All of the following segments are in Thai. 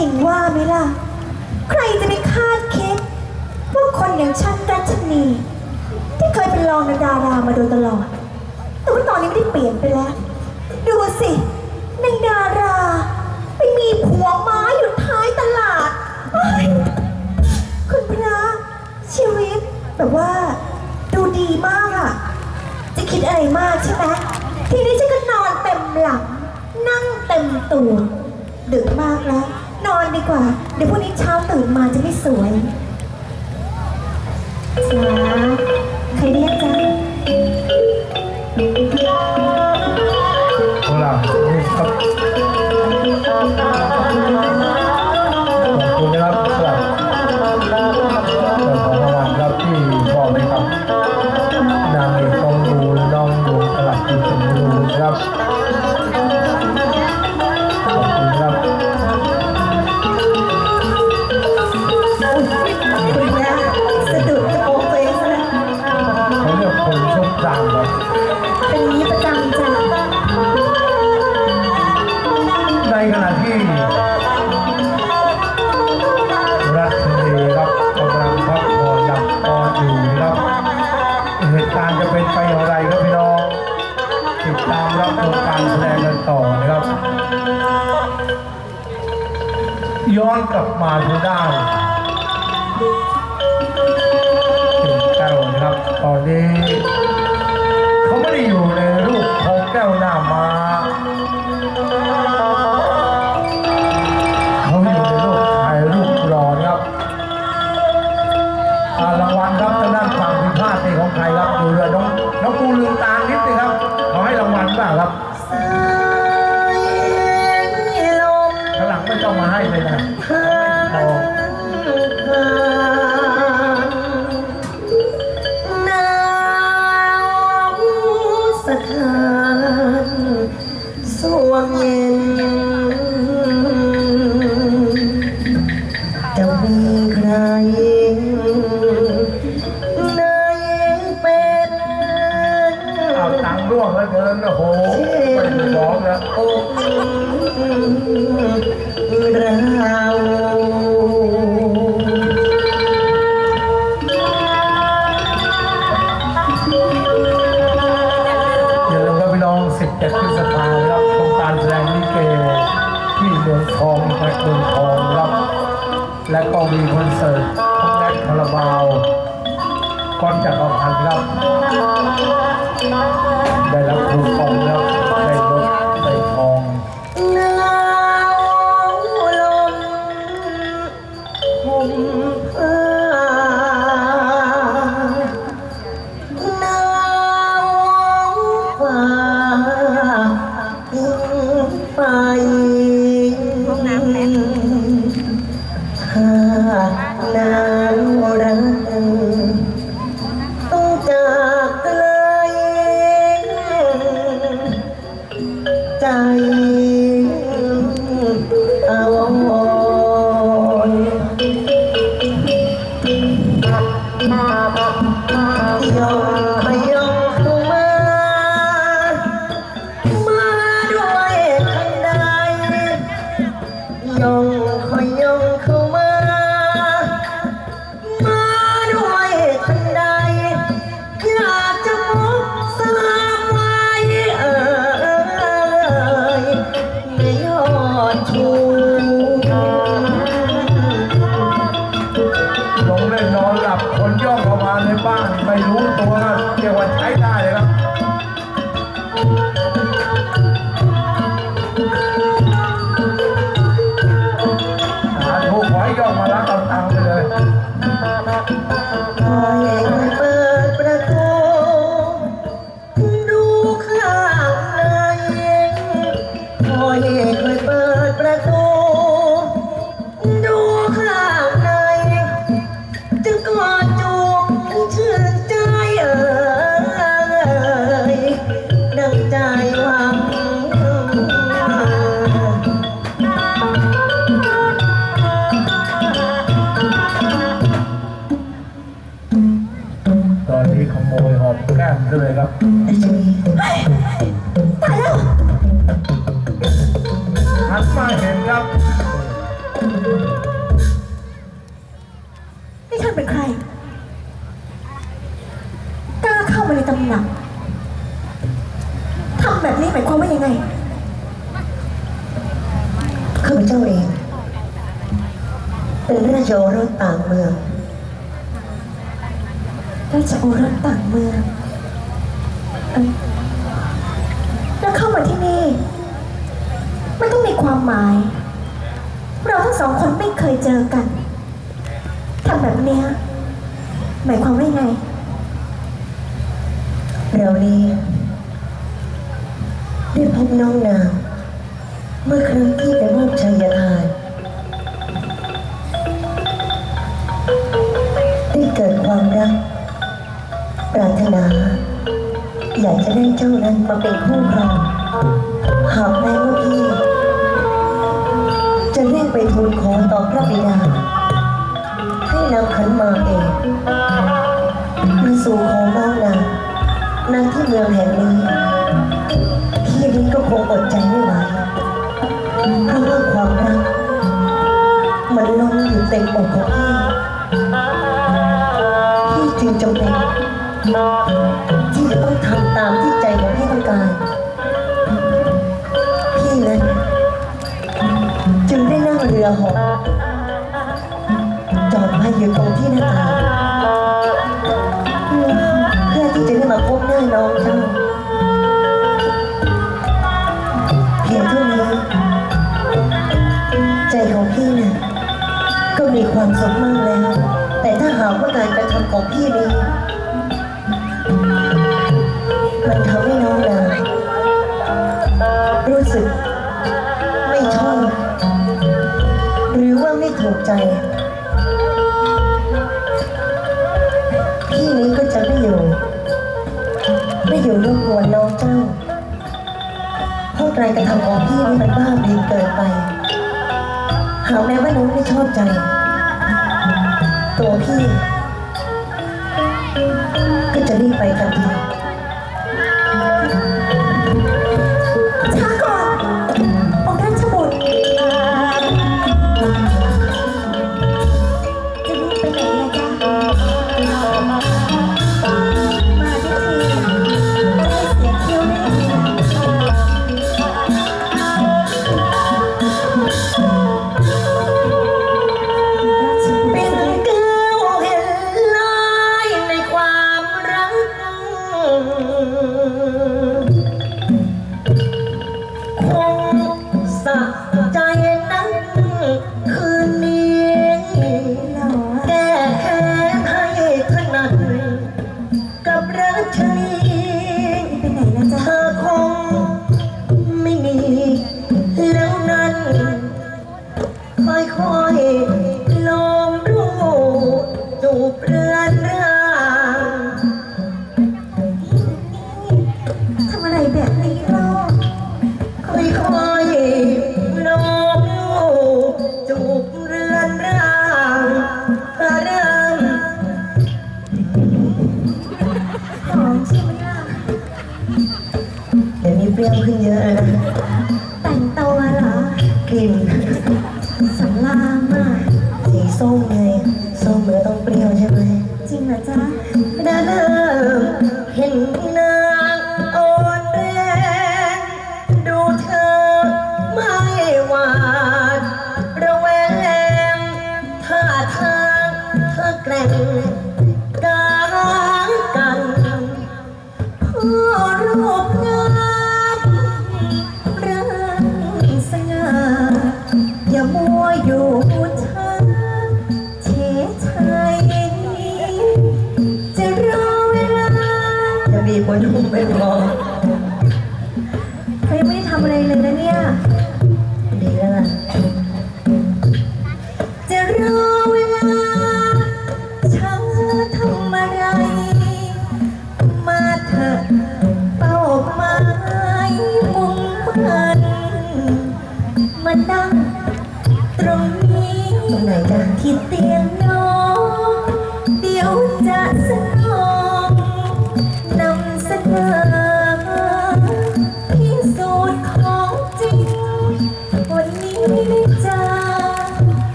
จริงว่าไหมล่ะ ใครจะไปคาดคิดว่าคนอย่างฉันรัชนี ที่เคยเป็นรองนดารามาโดยตลอด แต่ว่าตอนนี้ไม่ได้เปลี่ยนไปแล้ว ดูสินางดาราไปมีผัวม้าอยู่ท้ายตลาดคุณพระชีวิตแบบว่า ดูดีมากอะจะคิดอะไรมากใช่ไหมทีนี้ฉันก็นอนเต็มหลัง นั่งเต็มตัว ดึกมากแล้วีกว่า เดี๋ยวพรุ่งนี้เช้าตื่นมาจะไม่สวยสจ้า 马าไครับ ได้รับคูปองแล้วได้ ข้าพเจ้าเอง เป็นราชโอรสต่างเมืองราชโอรสต่างเมืองเอ้ยแล้วเข้ามาที่นี่ มันต้องมีความหมาย เราทั้งสองคนไม่เคยเจอกันทำแบบเนี้ยหมายความว่ายังไง เรานี้ได้พบน้องนาง เมื่อครั้งที่ไปมอบชัยทานได้เกิดความรัก ปรารถนา อยากจะได้เจ้านั้นมาเป็นคู่ครองหากแม้ว่าพี่ จะเรียกไปทูลขอต่อพระบิดา ให้นำขันมาเองมาสู่ขอน้องนางนางที่เมืองแห่งนี้พี่นี้ก็คงอดใจไม่ไหว เพราะว่าความรักมันล้นอยู่เต็มอกของพี่พี่จึงจำเป็นที่จะต้องทำตามที่ใจของพี่ต้องการ พี่นั้นจึงได้นั่งเรือหอจอดมาอยู่ตรงที่หน้าต่างเพื่อที่จะได้มาพบหน้าน้อง มีความสุขมากแล้ว แต่ถ้าหากว่าการกระทำของพี่นี้มันทำให้น้องนารู้สึก ไม่ชอบหรือว่าไม่ถูกใจ พี่นี้ก็จะไม่อยู่ ไม่อยู่รบกวนน้องเจ้าเพราะการกระทำของพี่นี่มันบ้าบินเกินไปหากแม้ว่าน้องไม่ชอบใจ ตัวพี่ ก็จะรีบไปทันที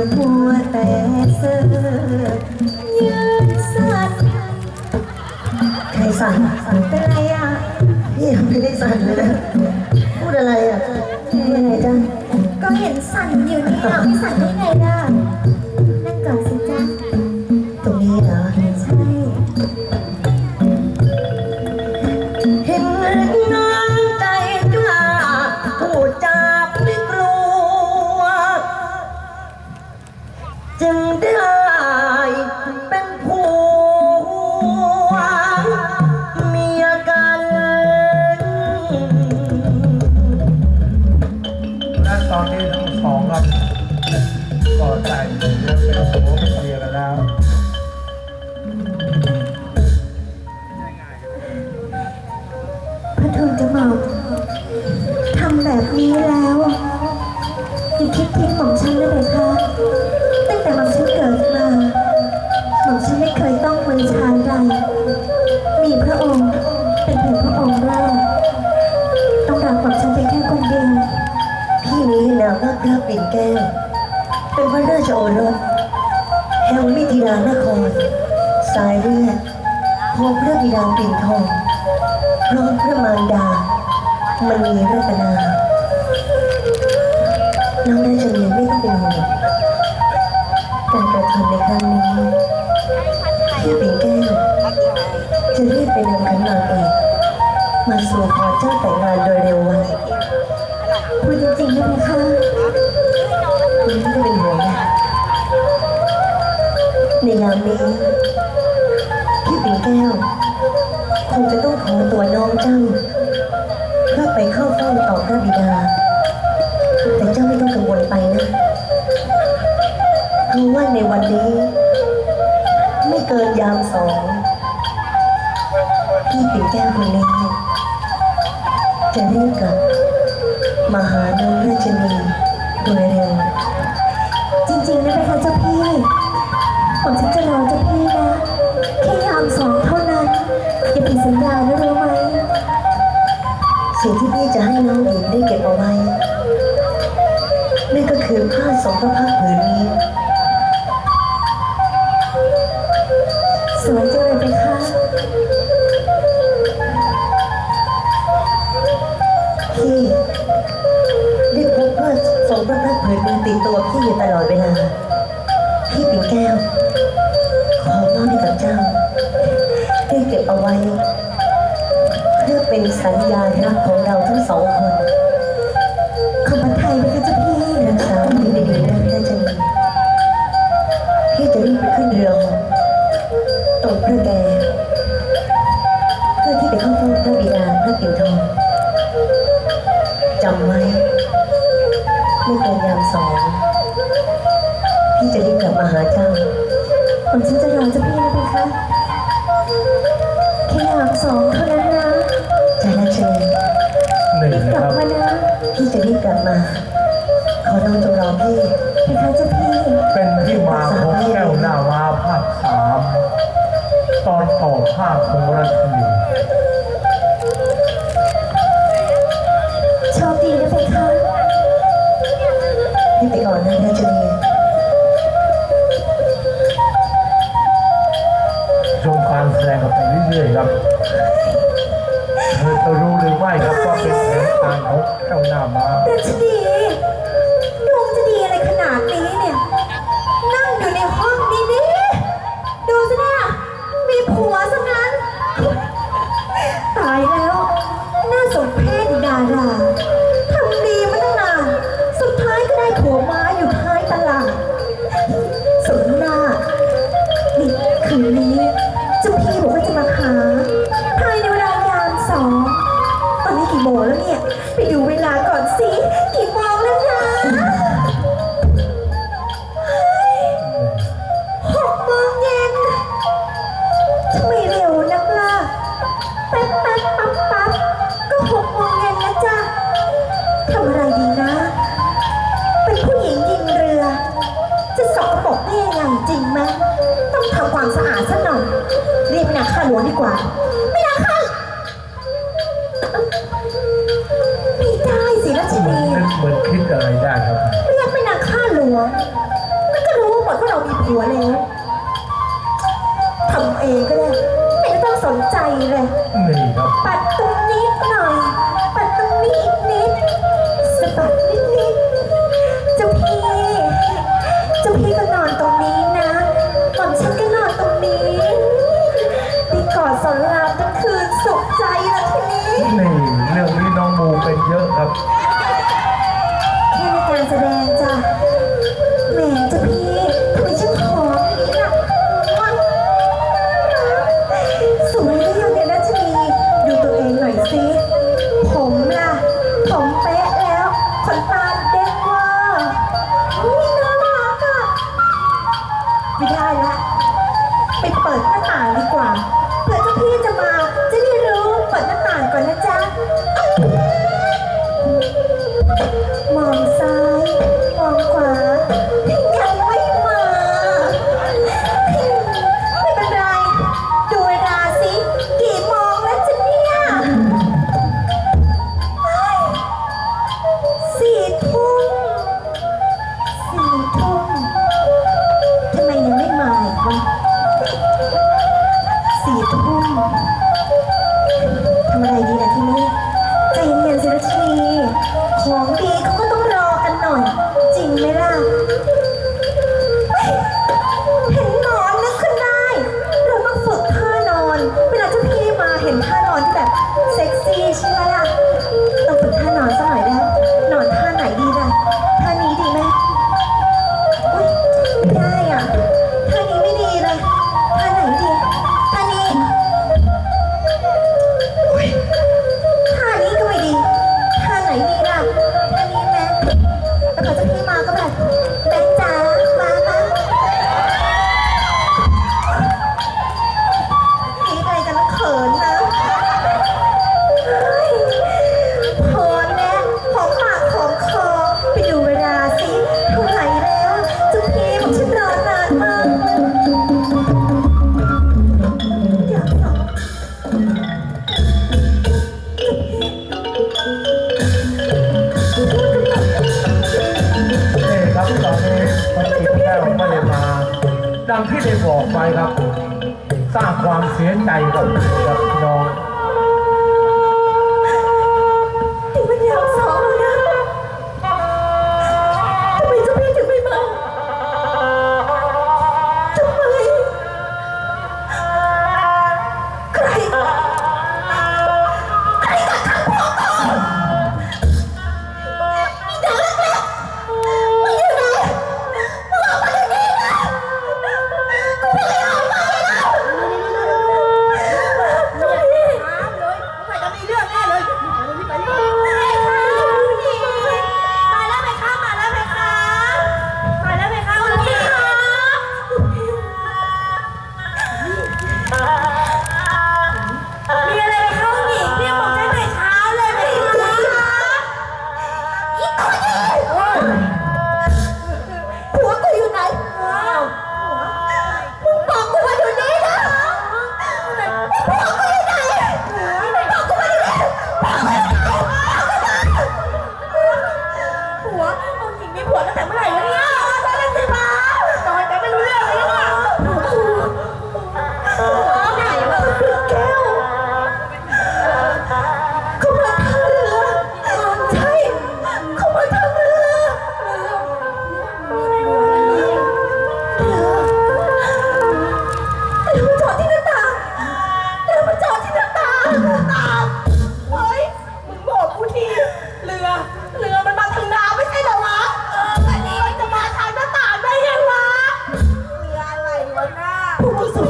อย่ามัวแต่เสือยืนสั่นใครสั่นเป็นไรอะพี่ยังไม่ได้สั่นเลยนะ พูดอะไรอะยังไงจ้ะก็เห็นสั่นอยู่นี่ยไม่สั่นได้ไงล่ะ ทั้งสองครับก็แต่งเรื่องเป็นสเป็นเมียกั แก้ว เป็นพระราชโอรสแห่งมิถิลานคร สายเลือดของพระบิดาปิ่นทองพร้อมพระมารดามณีรัตนาน้องราชนีไม่ต้องเป็นห่วงการกระทำในครั้งนี้พี่ปิ่นแก้วจะรีบไปนำขันหมากเอกมาสู่ขอเจ้าแต่งงานโดยเร็ววันพูดจริงๆนะคะ นี้พี่ปิ่นแก้วคงจะต้องขอตัวน้องเจ้าเพื่อไปเข้าเฝ้าต่อพระบิดา แต่เจ้าไม่ต้องกังวลไปนะเพราะว่าในวันนี้ ไม่เกินยามสองพี่ปิ่นแก้วคนนี้จะรีบกลับมาหาน้องราชนีโดยเร็วจริงๆนะเพคะเจ้าพี่ ผมฉันจะรอเจ้าพี่นะแค่ยามสองเท่านั้นอย่าผิดสัญญานะรู้ไหมสิ่งที่พี่จะให้น้องหญิงได้เก็บเอาไว้นั่นก็คือผ้าสองพระพักผืนนี้ สวยจังเลยเพคะพี่ได้พบว่าสองพระพักผืนนี้ติดตัวพี่อยู่ตลอดเวลา เการแสดงออกไปเรื่อยๆครับเธอจะรู้หรือไม่ครับว่าเป็นแผนการของเจ้าหน้ามา ดัชนี เลย เฮ้ย Thank you. สร้างความเสียใจกับ อ้าว Who was the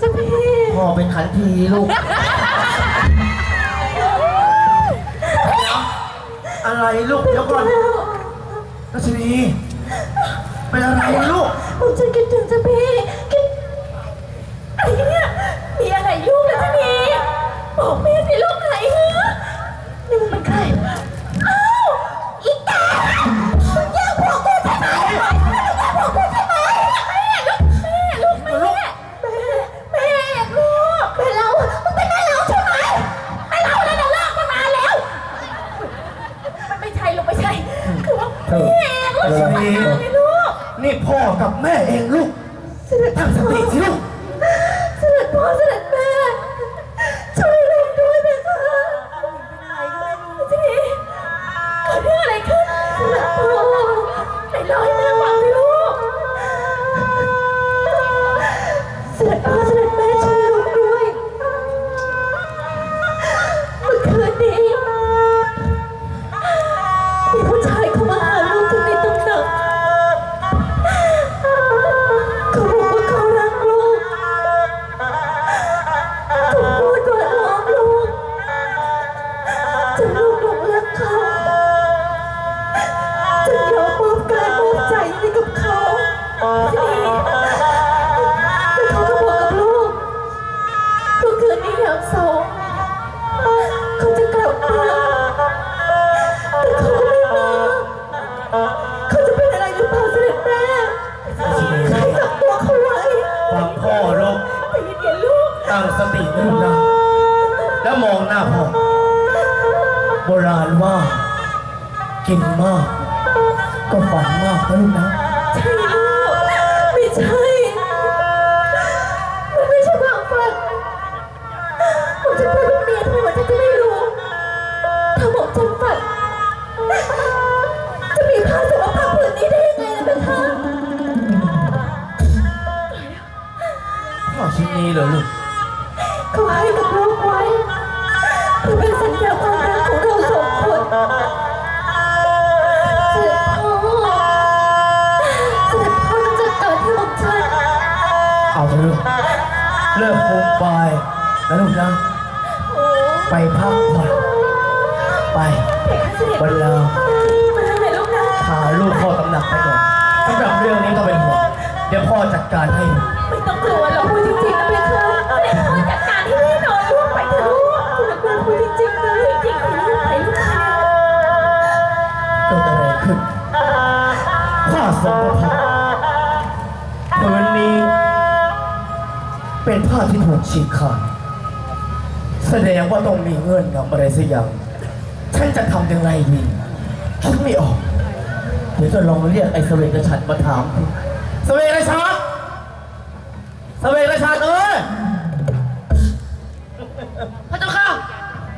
จะพี่พ่อเป็นขันทีลูก อะไรลูกเดี๋ยวก่อนรัชนีเป็นอะไรลูก ผมจะคิดถึงจะพี่คิดอะไรเนี่ยมีอะไรลูกเลยจะมีบอกแม่ แม่เองลูก ตั้งสติสิลูก สตินะลูกนะแล้วมองหน้าพ่อโบราณว่า กินมาก ก็ฝันมากนะลูกนะใช่ลูกไม่ใช่ มันไม่ใช่ความฝันผมจะพูดกับเมียทำไมผมจะไม่รู้ถ้าบอกฉันฝันจะมีผ้าสมภาพผืนนี้ได้ยังไงล่ะเป็นท่านพ่อชิ้นนี้เหรอลูก ให้กับลูกไว้เพื่อเป็นสัญญาความรักของเราสองคนเสด็จพ่อเสด็จพ่อจะเกิดให้ผมฉันเอาเถอะเลิกโคมไปนะลูกนะไปพักผ่อนไปเวันลามาทำไมลูกนะพาลูกเข้าตำหนักไปก่อนสำหรับเรื่องนี้ต้องเป็นห่วงเดี๋ยวพ่อจัดการให้ ไม่ต้องกลัวหรอกพูดจริงๆนะเบคค่ะเสด็จพ่อจัดการ ให้แน่นอนลูกไปเถอะลูกเสด็จพ่อพูดจริงๆนะจริงๆคือลูกไปลูกไปเกิดอะไรขึ้นข้าสมภพคืนนี้ เป็นผ้าที่ถูกฉีกขาดแสดงว่าต้องมีเงื่อนงำอะไรสักอย่างฉันจะทำยังไงดีคิดไม่ออก เดี๋ยวจะลองเรียกไอ้สเวกชัดมาถามสเวกชัดสเวกชัดเอ้ย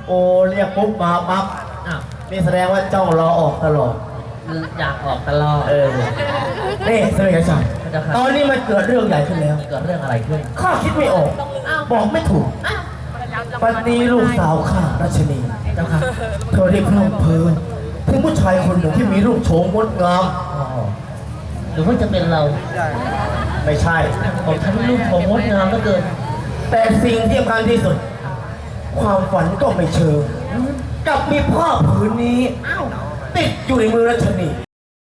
โอ้เรียกปุ๊บมาปั๊บอ้าวนี่แสดงว่าเจ้ารอออกตลอด อยากออกตลอด เออนี่สเวกชัดพระเจ้าค่ะ ตอนนี้มันเกิดเรื่องใหญ่ขึ้นแล้ว เกิดเรื่องอะไรขึ้น ข้าคิดไม่ออก บอกไม่ถูกวันนี้ลูกสาวข้ารัชนีเจ้าค่ะ เธอได้พร่ำเพ้อถึงผู้ชายคนหนึ่งที่มีรูปโฉมงดงามอ๋อหรือว่าจะเป็นเรา ไม่ใช่ ของท่านลูกของงดงามเหลือเกิน แต่สิ่งที่สำคัญที่สุด ความฝันก็ไม่เชิงกลับมีผ้าผืนนี้ ติดอยู่ในมือรัชนี